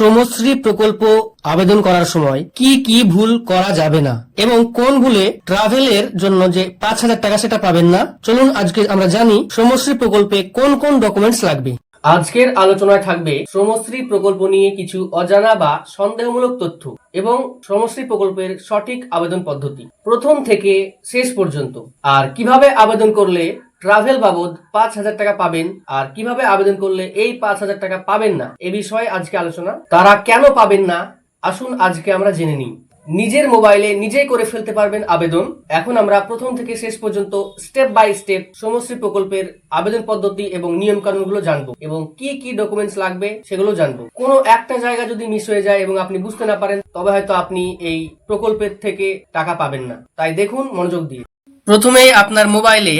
শ্রমশ্রী প্রকল্প আবেদন করার সময় কি কি ভুল করা যাবে না? এবং কোন ভুলে ট্রাভেলের জন্য যে পাঁচ হাজার টাকা সেটা পাবেন না? চলুন আজকে আমরা জানি শ্রমশ্রী প্রকল্পে কোন কোন ডকুমেন্টস লাগবে। আজকের আলোচনায় থাকবে শ্রমশ্রী প্রকল্প নিয়ে কিছু অজানা বা সন্দেহমূলক তথ্য এবং শ্রমশ্রী প্রকল্পের সঠিক আবেদন পদ্ধতি। প্রথম থেকে শেষ পর্যন্ত। আর কীভাবে আবেদন করলে ট্রাভেল বাবদ পাঁচ হাজার টাকা পাবেন। আর কীভাবে আবেদন করলে এই পাঁচ হাজার টাকা পাবেন না, এ বিষয়ে আজকে আলোচনা। তারা কেন পাবেন না? আসুন আজকে আমরা জেনে নিই। নিজের মোবাইলে নিজেই করে ফেলতে পারবেন আবেদন। এখন আমরা প্রথম থেকে শেষ পর্যন্ত স্টেপ বাই স্টেপ সমশ্রী প্রকল্পের আবেদন পদ্ধতি এবং নিয়ম কানুনগুলো জানব এবং কি কি ডকুমেন্টস লাগবে সেগুলো জানব। কোনো একটা জায়গা যদি মিস হয়ে যায় এবং আপনি বুঝতে না পারেন, তবে হয়তো আপনি এই প্রকল্পের থেকে টাকা পাবেন না। তাই দেখুন মনোযোগ দিয়ে। প্রথমে আপনার মোবাইলে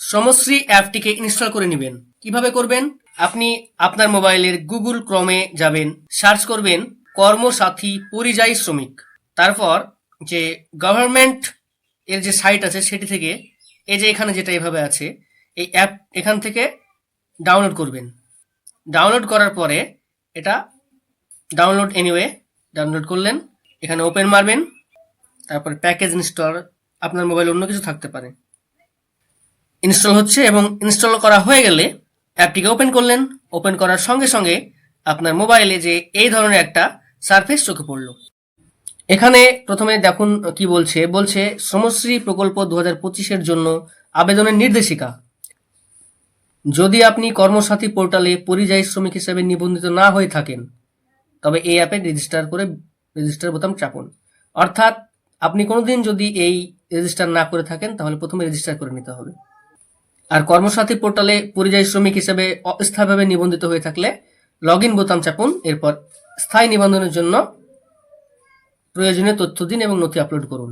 সমশ্রী অ্যাপটিকে ইনস্টল করে নেবেন। কীভাবে করবেন? আপনি আপনার মোবাইলের গুগল ক্রমে যাবেন, সার্চ করবেন, কর্মসাথী পরিযায়ী শ্রমিক। তারপর যে গভর্নমেন্ট এর যে সাইট আছে সেটি থেকে এই যে এখানে যেটা এভাবে আছে, এই অ্যাপ এখান থেকে ডাউনলোড করবেন। ডাউনলোড করার পরে এটা ডাউনলোড এনিওয়ে ডাউনলোড করলেন, এখানে ওপেন মারবেন, তারপর প্যাকেজ ইনস্টল, আপনার মোবাইলে অন্য কিছু থাকতে পারে। ইনস্টল হচ্ছে এবং ইনস্টল করা হয়ে গেলে অ্যাপটিকে ওপেন করলেন। ওপেন করার সঙ্গে সঙ্গে আপনার মোবাইলে যে এই ধরনের একটা সারফেস চোখে পড়ল। এখানে প্রথমে দেখুন কি বলছে। বলছে শ্রমশ্রী প্রকল্প দু হাজার পঁচিশের জন্য আবেদনের নির্দেশিকা। যদি আপনি কর্মসাথী পোর্টালে পরিযায়ী শ্রমিক হিসেবে নিবন্ধিত না হয়ে থাকেন, তবে এই অ্যাপে রেজিস্টার করে রেজিস্টার বোতাম চাপুন। অর্থাৎ আপনি কোনোদিন যদি এই রেজিস্টার না করে থাকেন, তাহলে প্রথমে রেজিস্টার করে নিতে হবে। আর কর্মসাথী পোর্টালে পরিযায়ী শ্রমিক হিসেবে অস্থায়ীভাবে নিবন্ধিত হয়ে থাকলে লগ ইন বোতাম চাপুন, এরপর স্থায়ী নিবন্ধনের জন্য প্রয়োজনীয় তথ্য দিন এবং নথি আপলোড করুন।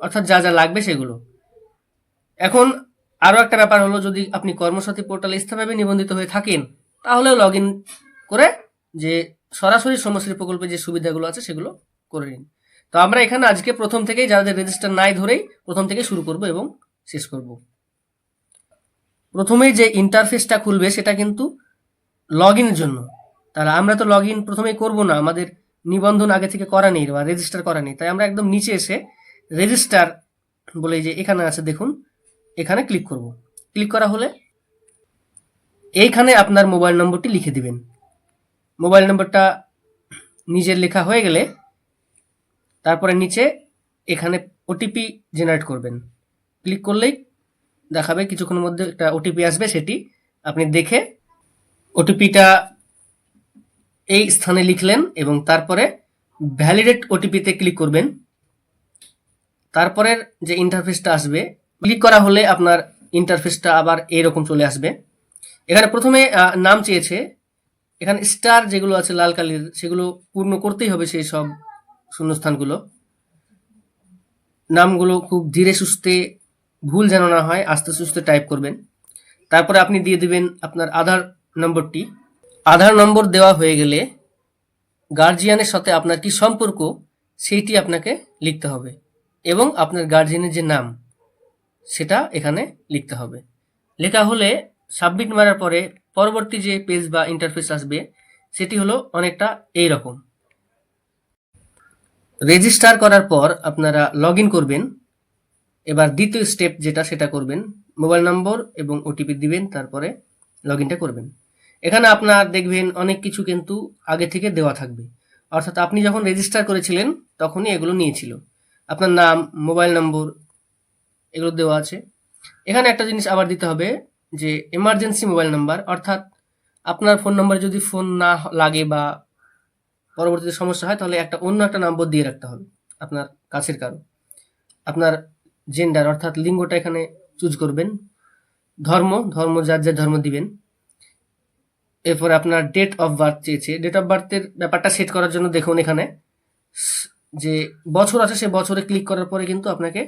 অর্থাৎ যা যা লাগবে সেগুলো। এখন আরও একটা ব্যাপার হলো, যদি আপনি কর্মসাথী পোর্টালে স্থায়ীভাবে নিবন্ধিত হয়ে থাকেন, তাহলেও লগ ইন করে যে সরাসরি শ্রমশ্রী প্রকল্পে যে সুবিধাগুলো আছে সেগুলো করে নিন। তো আমরা এখানে আজকে প্রথম থেকেই যাদের রেজিস্টার নাই ধরেই প্রথম থেকে শুরু করব এবং শেষ করব। প্রথমেই যে ইন্টারফেসটা খুলবে সেটা কিন্তু লগ ইনের জন্য। তাহলে আমরা তো লগ ইন প্রথমেই করব না, আমাদের নিবন্ধন আগে থেকে করা নেই বা রেজিস্টার করা নেই। তাই আমরা একদম নিচে এসে রেজিস্টার বলে যে এখানে আছে, দেখুন, এখানে ক্লিক করব। ক্লিক করা হলে এইখানে আপনার মোবাইল নম্বরটি লিখে দিবেন। মোবাইল নম্বরটা নিজের লেখা হয়ে গেলে তারপরে নিচে এখানে ওটিপি জেনারেট করবেন। ক্লিক করলেই দেখাবে, কিছুক্ষণের মধ্যে একটা ওটিপি আসবে সেটি। আপনি দেখে ওটিপিটা এই স্থানে লিখলেন এবং তারপরে ভ্যালিডেট ওটিপিতে ক্লিক করবেন। তারপরের যে ইন্টারফেসটা আসবে ক্লিক করা হলে আপনার ইন্টারফেসটা আবার এইরকম চলে আসবে। এখানে প্রথমে নাম চেয়েছে। এখানে স্টার যেগুলো আছে লাল কালির, সেগুলো পূর্ণ করতেই হবে সেই সব শূন্যস্থানগুলো। নামগুলো খুব ধীরে সুস্থে ভুল যেন না হয়, আস্তে সুস্থে টাইপ করবেন। তারপরে আপনি দিয়ে দিবেন আপনার আধার নম্বরটি। আধার নম্বর দেওয়া হয়ে গেলে গার্জিয়ানের সাথে আপনার কি সম্পর্ক, সেইটি আপনাকে লিখতে হবে এবং আপনার গার্জিয়ানের যে নাম, সেটা এখানে লিখতে হবে। লেখা হলে সাবমিট মারার পরে পরবর্তী যে পেজ বা ইন্টারফেস আসবে, সেটি হলো অনেকটা এই রকম রেজিস্টার করার পর আপনারা লগ করবেন। এবার দ্বিতীয় স্টেপ যেটা, সেটা করবেন। মোবাইল নম্বর এবং ওটিপি দিবেন, তারপরে লগ ইনটা করবেন। এখানে আপনার দেখবেন অনেক কিছু কিন্তু আগে থেকে দেওয়া থাকবে। অর্থাৎ আপনি যখন রেজিস্টার করেছিলেন, তখনই এগুলো নিয়েছিল। আপনার নাম, মোবাইল নম্বর, এগুলো দেওয়া আছে। এখানে একটা জিনিস আবার দিতে হবে, যে এমার্জেন্সি মোবাইল নাম্বার, অর্থাৎ আপনার ফোন নাম্বারে যদি ফোন না লাগে বা পরবর্তীতে সমস্যা হয়, তাহলে একটা অন্য একটা নম্বর দিয়ে রাখতে হবে। আপনার কাছের কারও। আপনার জেন্ডার অর্থাৎ লিঙ্গটা এখানে চুজ করবেন। ধর্ম ধর্ম যার যার ধর্ম দিবেন। এরপর আপনার ডেট অফ বার্থ চেয়েছে। ডেট অফ বার্থের ব্যাপারটা সেট করার জন্য দেখুন এখানে। যে বছর আছে, সে বছরে ক্লিক করার পরে কিন্তু আপনাকে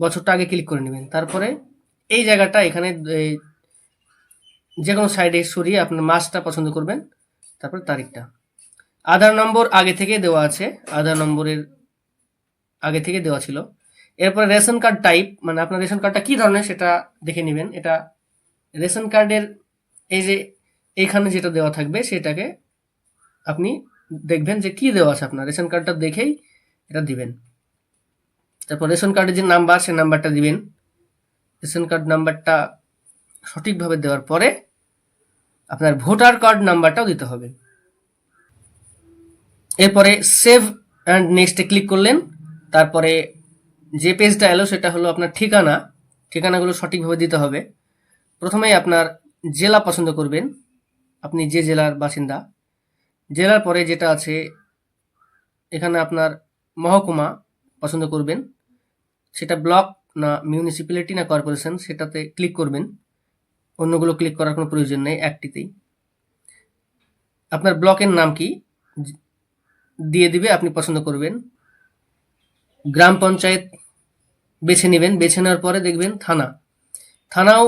বছরটা আগে ক্লিক করে নেবেন। তারপরে এই জায়গাটা এখানে যে কোনো সাইডে সরিয়ে আপনার মাসটা পছন্দ করবেন। তারপর তারিখটা। আধার নম্বর আগে থেকে দেওয়া আছে। আধার নম্বরের আগে থেকে দেওয়া ছিল। এরপরে রেশন কার্ড টাইপ মানে আপনার রেশন কার্ডটা কি ধরনের সেটা দেখে নেবেন। এটা রেশন কার্ডের এই যে এইখানে যেটা দেওয়া থাকবে, সেটাকে আপনি দেখবেন যে কি দেওয়া আছে আপনার। রেশন কার্ডটা দেখেই এটা দিবেন। তারপর রেশন কার্ডের যে নাম্বার সেই নাম্বারটা দিবেন। রেশন কার্ড নাম্বারটা সঠিকভাবে দেওয়ার পরে আপনার ভোটার কার্ড নাম্বারটাও দিতে হবে। এরপরে সেভ অ্যান্ড নেক্সটে ক্লিক করলেন। তারপরে যে পেজটা এলো সেটা হলো আপনার ঠিকানা। ঠিকানাগুলো সঠিকভাবে দিতে হবে। প্রথমেই আপনার জেলা পছন্দ করবেন। আপনি যে জেলার বাসিন্দা। জেলার পরে যেটা আছে, এখানে আপনার মহকুমা পছন্দ করবেন। সেটা ব্লক না মিউনিসিপ্যালিটি না কর্পোরেশন সেটাতে ক্লিক করবেন। অন্যগুলো ক্লিক করার কোনো প্রয়োজন নেই একটিতেই। আপনার ব্লকের নাম কি? দিয়ে দিবে, আপনি পছন্দ করবেন। গ্রাম পঞ্চায়েত বেছে নেবেন, বেছে নেওয়ার পরে দেখবেন থানা। থানাও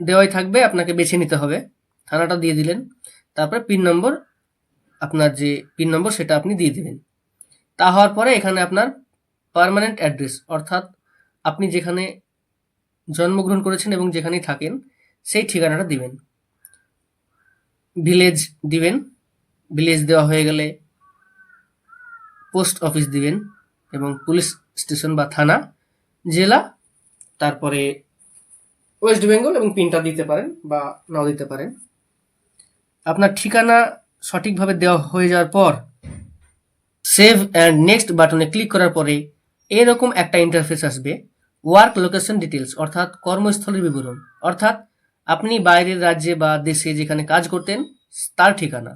দেওয়াই থাকবে, আপনাকে বেছে নিতে হবে। থানাটা দিয়ে দিলেন। তারপরে পিন নম্বর, আপনার যে পিন নম্বর সেটা আপনি দিয়ে দেবেন তা হওয়ার পরে এখানে আপনার পার্মানেন্ট অ্যাড্রেস অর্থাৎ আপনি যেখানে জন্মগ্রহণ করেছেন এবং যেখানেই থাকেন, সেই ঠিকানাটা দিবেন। ভিলেজ দিবেন। ভিলেজ দেওয়া হয়ে গেলে পোস্ট অফিস দিবেন এবং পুলিশ স্টেশন বা থানা জেলা, তারপরে ওয়েস্ট বেঙ্গল এবং পিনটা দিতে পারেন বা নাও দিতে পারেন। আপনার ঠিকানা সঠিকভাবে দেওয়া হয়ে যাওয়ার পর সেভ অ্যান্ড নেক্সট বাটনে ক্লিক করার পরে এরকম একটা ইন্টারফেস আসবে ওয়ার্ক লোকেশন ডিটেলস অর্থাৎ কর্মস্থলের বিবরণ। অর্থাৎ আপনি বাইরের রাজ্যে বা দেশে যেখানে কাজ করতেন, তার ঠিকানা।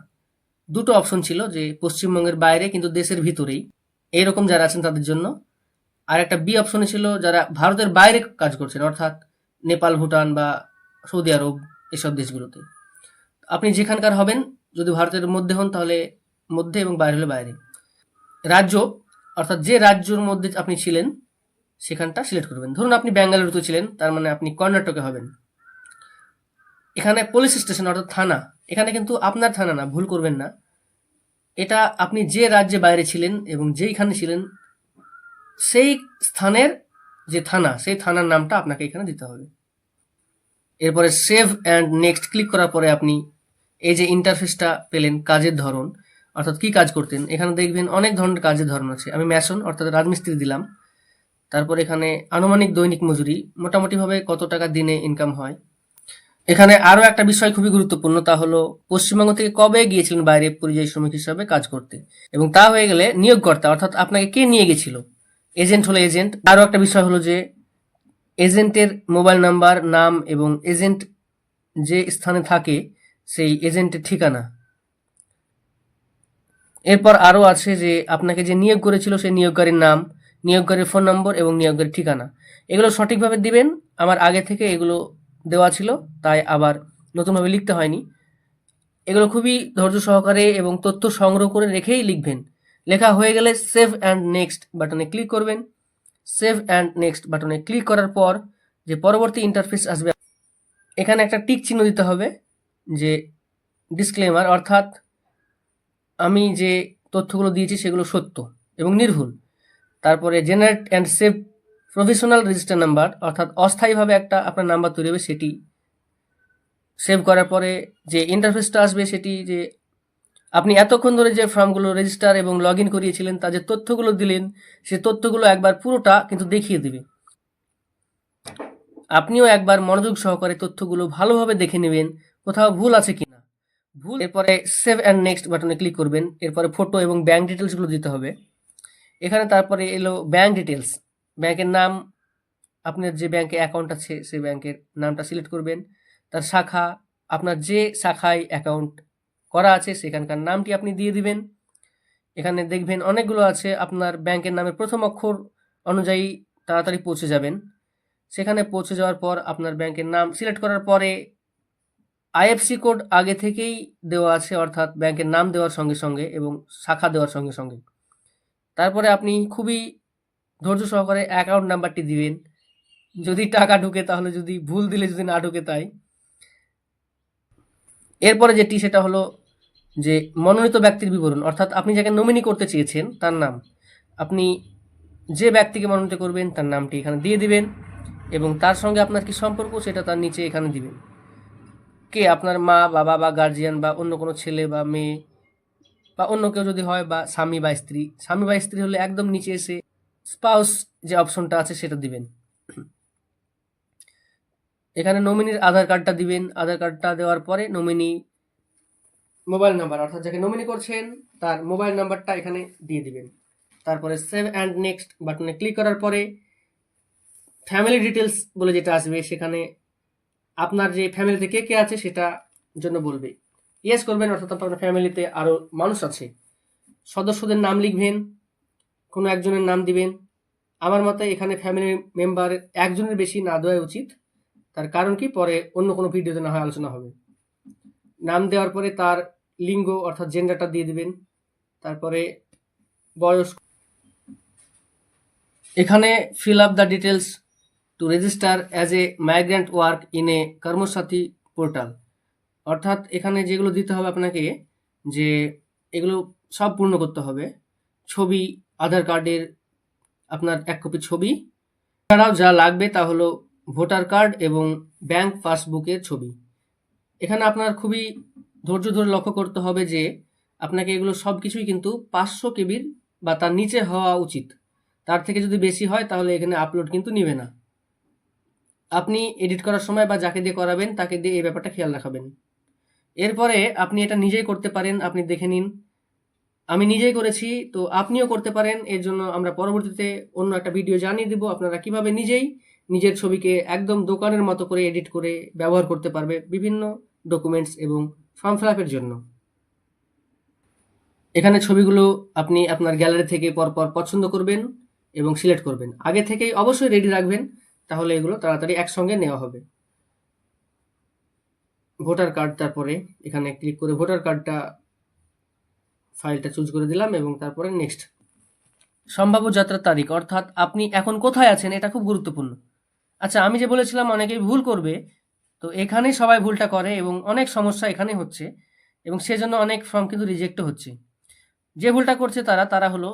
দুটো অপশন ছিল যে পশ্চিমবঙ্গের বাইরে কিন্তু দেশের ভিতরেই। এইরকম যারা আছেন তাদের জন্য আর একটা বি অপশনে ছিল যারা ভারতের বাইরে কাজ করছেন, অর্থাৎ নেপাল, ভুটান বা সৌদি আরব এসব দেশগুলোতে। আপনি যেখানকার হবেন, যদি ভারতের মধ্যে হন, তাহলে মধ্যে এবং বাইরে হলে বাইরে। রাজ্য, অর্থাৎ যে রাজ্যর মধ্যে আপনি ছিলেন, সেখানটা সিলেক্ট করবেন। ধরুন আপনি ব্যাঙ্গালুরুতে ছিলেন, তার মানে আপনি কর্ণাটকে হবেন। এখানে পুলিশ স্টেশন অর্থাৎ থানা, এখানে কিন্তু আপনার থানা না, ভুল করবেন না। এটা আপনি যে রাজ্যে বাইরে ছিলেন এবং যেইখানে ছিলেন সেই স্থানের যে থানা, সেই থানার নামটা আপনাকে এখানে দিতে হবে। এরপরে সেভ অ্যান্ড নেক্সট ক্লিক করার পরে আপনি এই যে ইন্টারফেসটা পেলেন, কাজের ধরন, অর্থাৎ কি কাজ করতেন, এখানে দেখবেন অনেক ধরনের কাজের ধরন আছে। আমি ম্যাসন অর্থাৎ রাজমিস্ত্রি দিলাম। তারপর এখানে আনুমানিক দৈনিক মজুরি, মোটামুটিভাবে কত টাকা দিনে ইনকাম হয়। এখানে আরও একটা বিষয় খুবই গুরুত্বপূর্ণ, তা হলো পশ্চিমবঙ্গ থেকে কবে গিয়েছিলেন বাইরে পরিযায়ী শ্রমিক হিসাবে কাজ করতে? এবং তা হয়ে গেলে নিয়োগকর্তা, অর্থাৎ আপনাকে কে নিয়ে গেছিল? এজেন্ট হলো এজেন্ট। আরও একটা বিষয় হলো যে, এজেন্টের মোবাইল নাম্বার, নাম এবং এজেন্ট যে স্থানে থাকে, সেই এজেন্টের ঠিকানা। এরপর আরও আছে যে, আপনাকে যে নিয়োগ করেছিল, সেই নিয়োগকারীর নাম, নিয়োগকারীর ফোন নম্বর এবং নিয়োগকারীর ঠিকানা। এগুলো সঠিকভাবে দিবেন। আমার আগে থেকে এগুলো দেওয়া ছিল, তাই আবার নতুনভাবে লিখতে হয়নি। এগুলো খুবই ধৈর্য সহকারে এবং তথ্য সংগ্রহ করে রেখেই লিখবেন। লেখা হয়ে গেলে সেভ অ্যান্ড নেক্সট বাটনে ক্লিক করবেন। সেভ অ্যান্ড নেক্সট বাটনে ক্লিক করার পর যে পরবর্তী ইন্টারফেস আসবে, এখানে একটা টিক চিহ্ন দিতে হবে, যে ডিসক্লেমার অর্থাৎ আমি যে তথ্যগুলো দিয়েছি সেগুলো সত্য এবং নির্ভুল। তারপরে generate and save professional register number অর্থাৎ অস্থায়ীভাবে একটা আপনার নাম্বার তৈরি হবে, সেটি সেভ করার পরে যে ইন্টারফেসটা আসবে, সেটি যে আপনি এতক্ষণ ধরে যে ফর্মগুলো রেজিস্টার এবং লগ ইন করিয়েছিলেন, তা যে তথ্যগুলো দিলেন, সে তথ্যগুলো একবার পুরোটা কিন্তু দেখিয়ে দিবে। আপনিও একবার মনোযোগ সহকারে তথ্যগুলো ভালোভাবে দেখে নেবেন, কোথাও ভুল আছে কিনা। ভুল, এরপরে সেভ অ্যান্ড নেক্সট বাটনে ক্লিক করবেন, এরপরে ফটো এবং ব্যাঙ্ক ডিটেলসগুলো দিতে হবে। এখানে তারপরে এলো ব্যাঙ্ক ডিটেলস ব্যাংকের নাম, আপনার যে ব্যাংকে অ্যাকাউন্ট আছে, সেই ব্যাংকের নামটা সিলেক্ট করবেন। তার শাখা, আপনার যে শাখায় অ্যাকাউন্ট করা আছে, সেখানকার নামটি আপনি দিয়ে দিবেন। এখানে দেখবেন অনেকগুলো আছে, আপনার ব্যাংকের নামের প্রথম অক্ষর অনুযায়ী তাড়াতাড়ি পৌঁছে যাবেন। সেখানে পৌঁছে যাওয়ার পর আপনার ব্যাংকের নাম সিলেক্ট করার পরে আইএফসি কোড আগে থেকেই দেওয়া আছে, অর্থাৎ ব্যাংকের নাম দেওয়ার সঙ্গে সঙ্গে এবং শাখা দেওয়ার সঙ্গে সঙ্গে। তারপরে আপনি খুবই ধৈর্য সহকারে অ্যাকাউন্ট নাম্বারটি দিবেন। যদি টাকা ঢুকে তাহলে যদি ভুল দিলে যদি না ঢুকে তাই। এরপরে যেটি সেটা হলো যে মনোনীত ব্যক্তির বিবরণ, অর্থাৎ আপনি যাকে নমিনি করতে চেয়েছেন, তার নাম। আপনি যে ব্যক্তিকে মনোনীত করবেন, তার নামটি এখানে দিয়ে দিবেন এবং তার সঙ্গে আপনার কি সম্পর্ক, সেটা তার নিচে এখানে দিবেন। কে আপনার মা, বাবা বা গার্জিয়ান বা অন্য কোনো ছেলে বা মেয়ে বা অন্য কেউ যদি হয় বা স্বামী বা স্ত্রী, স্বামী বা স্ত্রী হলে একদম নিচে এসে স্পাউস যে অপশনটা আছে সেটা দিবেন। এখানে নমিনির আধার কার্ডটা দিবেন। আধার কার্ডটা দেওয়ার পরে নমিনি মোবাইল নাম্বার অর্থাৎ যাকে নমিনি করছেন, তার মোবাইল নাম্বারটা এখানে দিয়ে দিবেন। তারপরে সেভ অ্যান্ড নেক্সট বাটনে ক্লিক করার পরে ফ্যামিলি ডিটেলস বলে যেটা আসবে, সেখানে আপনার যে ফ্যামিলিতে কে কে আছে সেটা জন্য বলবে। ইয়েস করবেন, অর্থাৎ আপনার ফ্যামিলিতে আরও মানুষ আছে। সদস্যদের নাম লিখবেন, কোনো একজনের নাম দিবেন। আমার মতে এখানে ফ্যামিলি মেম্বার একজনের বেশি না দেওয়া উচিত। তার কারণ কি? পরে অন্য কোনো ভিডিওতে না হয় আলোচনা হবে। নাম দেওয়ার পরে তার লিঙ্গ অর্থাৎ জেন্ডারটা দিয়ে দিবেন। তারপরে বয়স এখানে fill up the details to register as a migrant work in a Karmasathi portal অর্থাৎ এখানে যেগুলো দিতে হবে আপনাকে, যে এগুলো সব পূর্ণ করতে হবে। ছবি, আধার কার্ডের আপনার এক কপি ছবি। এছাড়াও যা লাগবে তা হলো ভোটার কার্ড এবং ব্যাংক পাসবুকের ছবি। এখানে আপনার খুবই ধৈর্য ধরে লক্ষ্য করতে হবে যে, আপনাকে এগুলো সব কিছুই কিন্তু পাঁচশো কেবির বা তার নিচে হওয়া উচিত। তার থেকে যদি বেশি হয়, তাহলে এখানে আপলোড কিন্তু নিবে না। আপনি এডিট করার সময় বা যাকে দিয়ে করাবেন, তাকে দিয়ে এই ব্যাপারটা খেয়াল রাখাবেন। এরপরে আপনি এটা নিজেই করতে পারেন, আপনি দেখে নিন। আমি নিজেই করেছি, তো আপনিও করতে পারেন। এর জন্য আমরা পরবর্তীতে অন্য একটা ভিডিও জানিয়ে দিব, আপনারা কীভাবে নিজেই নিজের ছবিকে একদম দোকানের মতো করে এডিট করে ব্যবহার করতে পারবে বিভিন্ন ডকুমেন্টস এবং ফর্ম ফিল আপের জন্য। এখানে ছবিগুলো আপনি আপনার গ্যালারি থেকে পরপর পছন্দ করবেন এবং সিলেক্ট করবেন। আগে থেকেই অবশ্যই রেডি রাখবেন, তাহলে এগুলো তাড়াতাড়ি একসঙ্গে নেওয়া হবে। ভোটার কার্ড তারপরে এখানে ক্লিক করে ভোটার কার্ডটা ফাইলটা চুজ করে দিলাম এবং তারপরে নেক্সট সম্ভাব্য যাত্রার তারিখ, অর্থাৎ আপনি এখন কোথায় আছেন, এটা খুব গুরুত্বপূর্ণ। আচ্ছা আমি যে বলেছিলাম অনেকেই ভুল করবে, তো এখানেই সবাই ভুলটা করে এবং অনেক সমস্যা এখানেই হচ্ছে এবং সেজন্য অনেক ফর্ম কিন্তু রিজেক্টও হচ্ছে। যে ভুলটা করছে তারা তারা হলো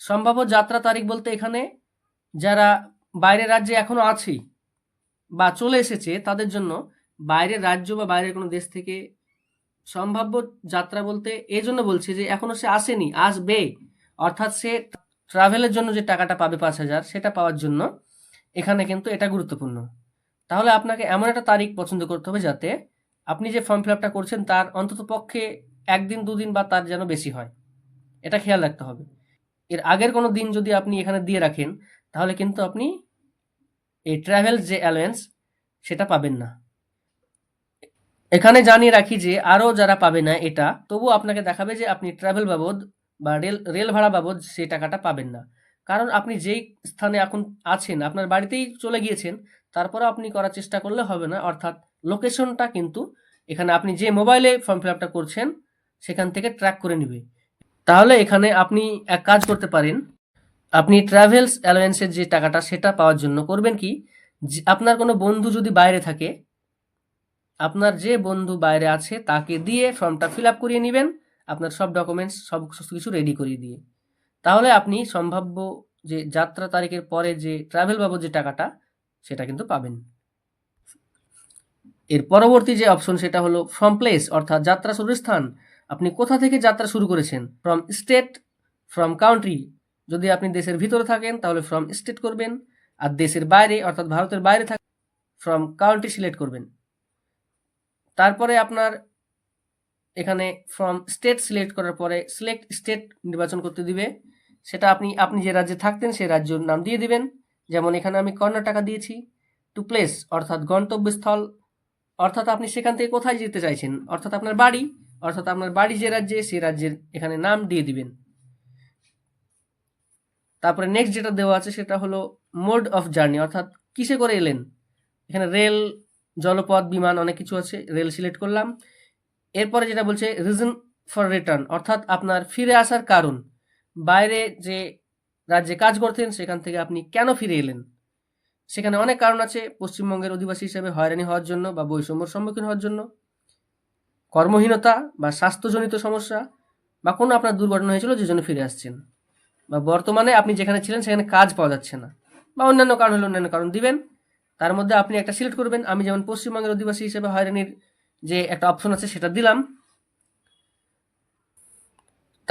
সম্ভাব্য যাত্রা তারিখ বলতে এখানে যারা বাইরের রাজ্যে এখনও আছে বা চলে এসেছে, তাদের জন্য বাইরের রাজ্য বা বাইরের কোনো দেশ থেকে সম্ভাব্য যাত্রা বলতে এই জন্য বলছে যে এখনও সে আসেনি, আসবে। অর্থাৎ সে ট্রাভেলের জন্য যে টাকাটা পাবে পাঁচ হাজার, সেটা পাওয়ার জন্য এখানে কিন্তু এটা গুরুত্বপূর্ণ। তাহলে আপনাকে এমন একটা তারিখ পছন্দ করতে হবে যাতে আপনি যে ফর্ম ফিল আপটা করছেন তার অন্তত পক্ষে একদিন, দুদিন বা তার যেন বেশি হয়। এটা খেয়াল রাখতে হবে। এর আগের কোনো দিন যদি আপনি এখানে দিয়ে রাখেন, তাহলে কিন্তু আপনি এই ট্রাভেল যে অ্যালোয়েন্স সেটা পাবেন না। এখানে জানিয়ে রাখি যে আরও যারা পাবে না এটা তবু আপনাকে দেখাবে যে আপনি ট্রাভেল বাবদ বা রেল রেল ভাড়া বাবদ সেই টাকাটা পাবেন না। কারণ আপনি যেই স্থানে এখন আছেন, আপনার বাড়িতেই চলে গিয়েছেন তারপরে আপনি করার চেষ্টা করলে হবে না। অর্থাৎ লোকেশনটা কিন্তু এখানে আপনি যে মোবাইলে ফর্ম ফিল আপটা করছেন, সেখান থেকে ট্র্যাক করে নেবে। তাহলে এখানে আপনি এক কাজ করতে পারেন। আপনি ট্রাভেলস অ্যালায়েন্সের যে টাকাটা, সেটা পাওয়ার জন্য করবেন কি? আপনার কোনো বন্ধু যদি বাইরে থাকে, আপনার যে বন্ধু বাইরে আছে, তাকে দিয়ে ফর্মটা ফিল আপ করিয়ে নেবেন। আপনার সব ডকুমেন্টস সব কিছু রেডি করিয়ে দিয়ে। তাহলে আপনি সম্ভাব্য যে যাত্রা তারিখের পরে যে ট্রাভেল বাবদ যে টাকাটা, সেটা কিন্তু পাবেন। এর পরবর্তী যে অপশন সেটা হলো ফ্রম প্লেস অর্থাৎ যাত্রা শুরুর স্থান। আপনি কোথা থেকে যাত্রা শুরু করেছেন? ফ্রম স্টেট ফ্রম কাউন্ট্রি যদি আপনি দেশের ভিতরে থাকেন, তাহলে ফ্রম স্টেট করবেন। আর দেশের বাইরে, অর্থাৎ ভারতের বাইরে থাকেন ফ্রম কাউন্ট্রি সিলেক্ট করবেন। তারপরে আপনার এখানে ফ্রম স্টেট সিলেক্ট করার পরে সিলেক্ট স্টেট নির্বাচন করতে দিবে। সেটা আপনি আপনি যে রাজ্যে থাকতেন সেই রাজ্যের নাম দিয়ে দিবেন। যেমন এখানে আমি কর্ণাটকা দিয়েছি। টু প্লেস অর্থাৎ গন্তব্যস্থল। অর্থাৎ আপনি সেখান থেকে কোথায় যেতে চাইছেন? অর্থাৎ আপনার বাড়ি। অর্থাৎ আপনার বাড়ি যে রাজ্যে, সেই রাজ্যের এখানে নাম দিয়ে দিবেন। তারপরে নেক্সট যেটা দেওয়া আছে, সেটা হলো মোড অফ জার্নি অর্থাৎ কিসে করে এলেন? এখানে রেল জলপথ, বিমান অনেক কিছু আছে। রেল সিলেক্ট করলাম। এরপরে যেটা বলছে রিজন ফর রিটার্ন অর্থাৎ আপনার ফিরে আসার কারণ। বাইরে যে রাজ্যে কাজ করতেন, সেখান থেকে আপনি কেন ফিরে এলেন? সেখানে অনেক কারণ আছে। পশ্চিমবঙ্গের অধিবাসী হিসেবে হয়রানি হওয়ার জন্য বা বৈষম্যর সম্মুখীন হওয়ার জন্য। কর্মহীনতা বা স্বাস্থ্যজনিত সমস্যা বা কোনো আপনার দুর্ঘটনা হয়েছিল যে জন্য ফিরে আসছেন। বা বর্তমানে আপনি যেখানে ছিলেন, সেখানে কাজ পাওয়া যাচ্ছে না। বা অন্যান্য কারণ হলে অন্যান্য কারণ দিবেন। তার মধ্যে আপনি একটা সিলেক্ট করবেন। আমি যেমন পশ্চিমবঙ্গের অধিবাসী হিসেবে হয়রানির যে একটা অপশন আছে, সেটা দিলাম।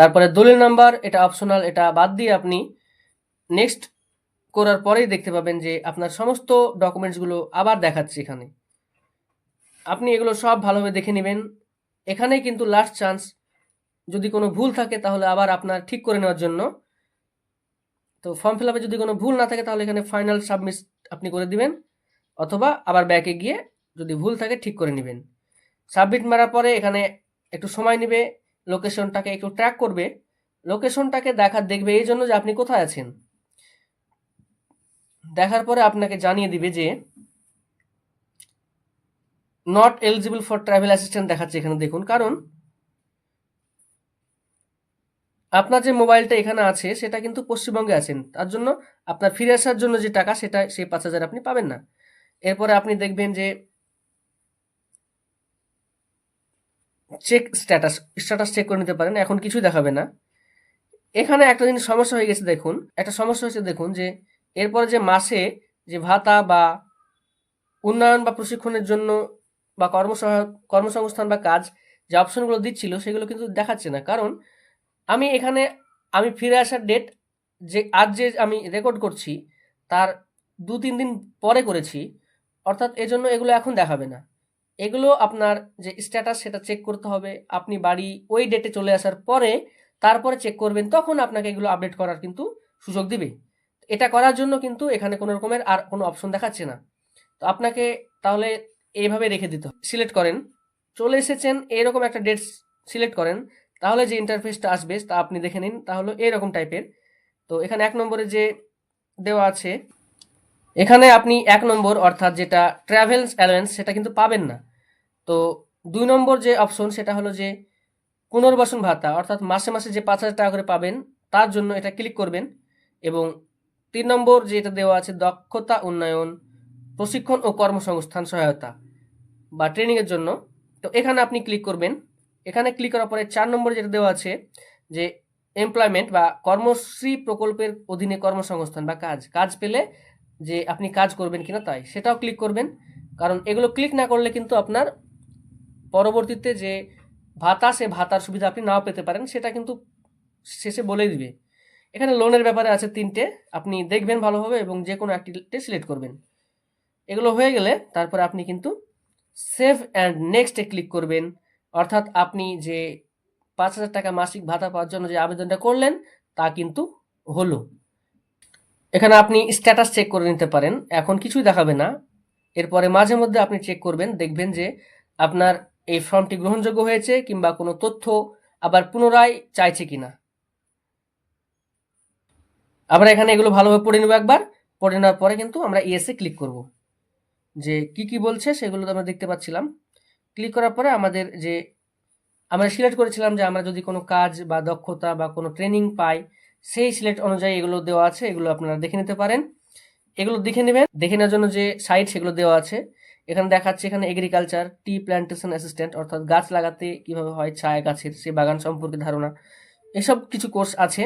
তারপরে দলিল নাম্বার, এটা অপশনাল এটা বাদ দিয়ে আপনি নেক্সট করার পরেই দেখতে পাবেন যে আপনার সমস্ত ডকুমেন্টসগুলো আবার দেখাচ্ছে এখানে। আপনি এগুলো সব ভালোভাবে দেখে নেবেন। এখানে কিন্তু লাস্ট চান্স যদি কোনো ভুল থাকে তাহলে আবার আপনার ঠিক করে নেওয়ার জন্য। তো ফর্ম ফিল আপে যদি কোনো ভুল না থাকে তাহলে এখানে ফাইনাল সাবমিট আপনি করে দিবেন। অথবা আবার ব্যাকে গিয়ে যদি ভুল থাকে ঠিক করে নেবেন। সাবমিট মারার পরে এখানে একটু সময় নেবে। লোকেশনটাকে একটু ট্র্যাক করবে। লোকেশনটাকে দেখা দেখবে, এই জন্য যে আপনি কোথায় আছেন। দেখার পরে আপনাকে জানিয়ে দিবে যে not eligible for travel assistant দেখাচ্ছে এখানে, দেখুন। কারণ, আপনার যে মোবাইলটা এখানে আছে, সেটা কিন্তু পশ্চিমবঙ্গে আছেন। তার জন্য আপনার ফিরে আসার জন্য যে টাকা, সেটা সেই পাঁচ হাজার আপনি পাবেন না। এরপরে আপনি দেখবেন যে চেক স্ট্যাটাস স্ট্যাটাস চেক করে নিতে পারেন, এখন কিছুই দেখাবে না। এখানে একটা জিনিস সমস্যা হয়ে গেছে, দেখুন। একটা সমস্যা হয়েছে, দেখুন, যে এরপরে যে মাসে যে ভাতা বা উন্নয়ন বা প্রশিক্ষণের জন্য বা কর্মসহায়ক কর্মসংস্থান বা কাজ যে অপশনগুলো দিচ্ছিল, সেগুলো কিন্তু দেখাচ্ছে না। কারণ আমি এখানে, আমি ফিরে আসার ডেট যে, আজ যে আমি রেকর্ড করছি, তার দু তিন দিন পরে করেছি, অর্থাৎ এজন্য এগুলো এখন দেখাবে না। এগুলো আপনার যে স্ট্যাটাস সেটা চেক করতে হবে। আপনি বাড়ি ওই ডেটে চলে আসার পরে তারপরে চেক করবেন, তখন আপনাকে এগুলো আপডেট করার কিন্তু সুযোগ দিবে। এটা করার জন্য কিন্তু এখানে কোনো রকমের আর কোনো অপশন দেখাচ্ছে না। তো আপনাকে তাহলে এইভাবে রেখে দিতে হবে। সিলেক্ট করেন, চলে এসেছেন, এরকম একটা ডেট সিলেক্ট করেন, তাহলে যে ইন্টারফেসটা আসবে তা আপনি দেখে নিন, তাহলে এরকম টাইপের তো এখানে এক নম্বরে যে দেওয়া আছে, এখানে আপনি এক নম্বর অর্থাৎ যেটা ট্রাভেলস অ্যালায়েন্স সেটা কিন্তু পাবেন না। তো দুই নম্বর যে অপশন সেটা হলো যে পুনর্বাসন ভাতা, অর্থাৎ মাসে মাসে যে পাঁচ হাজার টাকা করে পাবেন, তার জন্য এটা ক্লিক করবেন এবং তিন নম্বর যেটা দেওয়া আছে, দক্ষতা উন্নয়ন, প্রশিক্ষণ ও কর্মসংস্থান সহায়তা বা ট্রেনিংয়ের জন্য। তো এখানে আপনি ক্লিক করবেন। এখানে ক্লিক করার পরে চার নম্বরে যেটা দেওয়া আছে যে এমপ্লয়মেন্ট বা কর্মশ্রী প্রকল্পের অধীনে কর্মসংস্থান বা কাজ কাজ পেলে যে আপনি কাজ করবেন কিনা তাই, সেটাও ক্লিক করবেন। কারণ এগুলো ক্লিক না করলে কিন্তু আপনার পরবর্তীতে যে ভাতা, সে ভাতার সুবিধা আপনি নাও পেতে পারেন, সেটা কিন্তু শেষে বলে দিবে। এখানে লোনের ব্যাপারে আছে তিনটে, আপনি দেখবেন ভালোভাবে এবং যে কোনো একটিতে সিলেক্ট করবেন। এগুলো হয়ে গেলে তারপরে আপনি কিন্তু সেভ অ্যান্ড নেক্সটে ক্লিক করবেন। অর্থাৎ আপনি যে পাঁচ হাজার টাকা মাসিক ভাতা পাওয়ার জন্য যে আবেদনটা করলেন, তা কিন্তু হলো। এখানে আপনি স্ট্যাটাস চেক করে নিতে পারেন। এখন কিছুই দেখাবে না। এরপরে মাঝে মধ্যে আপনি চেক করবেন, দেখবেন যে আপনার এই ফর্মটি গ্রহণযোগ্য হয়েছে কিংবা কোনো তথ্য আবার পুনরায় চাইছে কিনা। আমরা এখানে এগুলো ভালোভাবে পড়ে নেব একবার। পড়ে নেওয়ার পরে কিন্তু আমরা ইয়েসে ক্লিক করব। যে কি কি বলছে সেগুলো তো আমরা দেখতে পাচ্ছিলাম। ক্লিক করার পরে আমাদের যে আমরা সিলেক্ট করেছিলাম যে আমরা যদি কোনো কাজ বা দক্ষতা বা কোনো ট্রেনিং পাই, সেই সিলেক্ট অনুযায়ী এগুলো দেওয়া আছে, এগুলো আপনারা দেখে নিতে পারেন। এগুলো দেখে নেবেন। দেখে নেওয়ার জন্য যে সাইট সেগুলো দেওয়া আছে এখানে দেখাচ্ছে এখানে এগ্রিকালচার টি প্ল্যান্টেশন অ্যাসিস্ট্যান্ট অর্থাৎ গাছ লাগাতে কীভাবে হয়, ছায়া গাছের সে বাগান সম্পর্কে ধারণা। এসব কিছু কোর্স আছে।